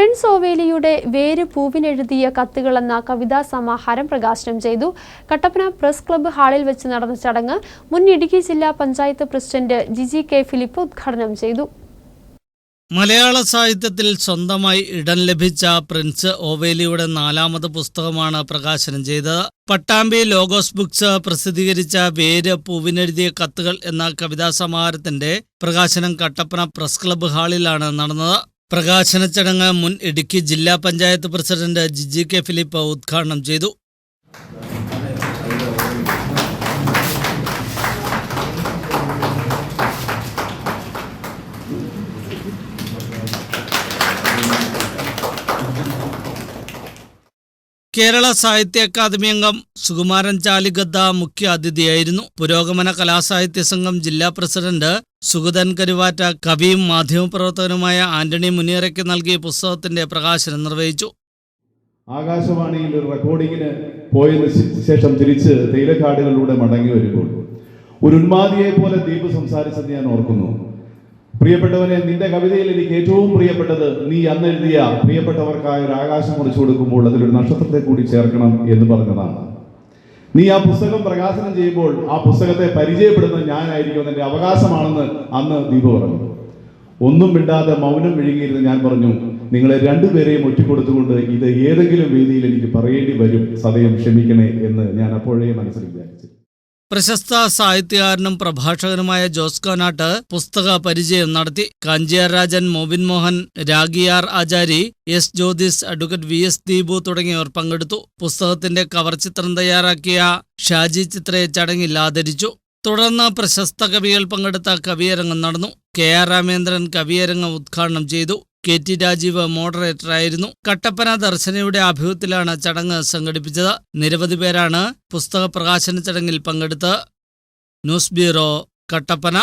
Prince ഓവേലിയുടെ വേര് പൂവിനെഴുതിയ കത്തുകൾ എന്ന കവിതാ സമാഹാരം പ്രകാശനം ചെയ്തു. കട്ടപ്പന പ്രസ് ക്ലബ്ബ് ഹാളിൽ വെച്ച് നടന്ന ചടങ്ങ് മുൻ ഇടുക്കി ജില്ലാ panchayat president Jiji K Philip ഉദ്ഘാടനം ചെയ്തു. മലയാള സാഹിത്യത്തിൽ സ്വന്തമായി ഇടം ലഭിച്ച പ്രിൻസ് ഓവേലിയുടെ നാലാമത് പുസ്തകമാണ് പ്രകാശനം ചെയ്തത്. പട്ടാമ്പി ലോഗോസ് ബുക്സ് പ്രസിദ്ധീകരിച്ച വേര് പൂവിനെഴുതിയ കത്തുകൾ എന്ന കവിതാ സമാഹാരത്തിന്റെ പ്രകാശനം കട്ടപ്പന പ്രസ് ക്ലബ്ബ് ഹാളിലാണ് നടന്നത്. പ്രകാശന ചടങ്ങ് മുൻ ഇടുക്കി ജില്ലാ panchayat president Jiji K Philip ഉദ്ഘാടനം ചെയ്തു. കേരള സാഹിത്യ അക്കാദമി അംഗം സുകുമാരൻ ചാലിഗദ്ദ മുഖ്യ അതിഥിയായിരുന്നു. പുരോഗമന കലാസാഹിത്യ സംഘം ജില്ലാ പ്രസിഡന്റ് സുഗതൻ കരുവാറ്റ കവിയും മാധ്യമപ്രവർത്തകനുമായ ആന്റണി മുനിയറയ്ക്ക് നൽകിയ പുസ്തകത്തിന്റെ പ്രകാശനം നിർവഹിച്ചു. ആകാശവാണിയിൽ ഒരു റെക്കോർഡിങ്ങിന് പോയതിനു ശേഷം തിരിച്ച് തേയിലക്കാടുകളിലൂടെ മടങ്ങി വരുമ്പോൾ ഒരു ഉന്മാദിയെ പോലെ ദീപ് സംസാരിച്ചത് ഞാൻ ഓർക്കുന്നു. പ്രിയപ്പെട്ടവനെ നിന്റെ കവിതയിൽ എനിക്ക് ഏറ്റവും പ്രിയപ്പെട്ടത് നീ അന്ന് എഴുതിയ പ്രിയപ്പെട്ടവർക്കായ ഒരു ആകാശം മുറിച്ചു കൊടുക്കുമ്പോൾ അതിലൊരു നക്ഷത്രത്തെ കൂടി ചേർക്കണം എന്ന് പറഞ്ഞതാണ്. നീ ആ പുസ്തകം പ്രകാശനം ചെയ്യുമ്പോൾ ആ പുസ്തകത്തെ പരിചയപ്പെടുന്ന ഞാനായിരിക്കും എന്റെ അവകാശമാണെന്ന് അന്ന് ദീപ പറഞ്ഞു. ഒന്നും മിണ്ടാതെ മൗനം വിഴുങ്ങിയിരുന്ന് ഞാൻ പറഞ്ഞു നിങ്ങളെ രണ്ടുപേരെയും ഒറ്റിക്കൊടുത്തുകൊണ്ട് ഇത് ഏതെങ്കിലും വേദിയിൽ എനിക്ക് പറയേണ്ടി വരും. സദയം ക്ഷമിക്കണേ എന്ന് ഞാൻ അപ്പോഴേ മനസ്സിൽ വിചാരിച്ചു. പ്രശസ്ത സാഹിത്യകാരനും പ്രഭാഷകനുമായ ജോസ് കോനാട്ട് പുസ്തക പരിചയം നടത്തി. Kanchiyar Rajan Mobin Mohan Ragiyar Achari S Jyothis advocate V S Deepu തുടങ്ങിയവർ പങ്കെടുത്തു. പുസ്തകത്തിന്റെ കവർ ചിത്രം തയ്യാറാക്കിയ ഷാജി ചിത്രയെ ചടങ്ങിൽ ആദരിച്ചു. തുടർന്ന് പ്രശസ്ത കവികൾ പങ്കെടുത്ത കവിയരങ്ങം നടന്നു. കെ ആർ രാമേന്ദ്രൻ കവിയരങ്ങം ഉദ്ഘാടനം ചെയ്തു. കെ ടി രാജീവ് മോഡറേറ്ററായിരുന്നു. കട്ടപ്പന ദർശനയുടെ ആഭിമുഖ്യത്തിലാണ് ചടങ്ങ് സംഘടിപ്പിച്ചത്. നിരവധി പേരാണ് പുസ്തക പ്രകാശന ചടങ്ങിൽ പങ്കെടുത്ത്. News bureau Kattappana.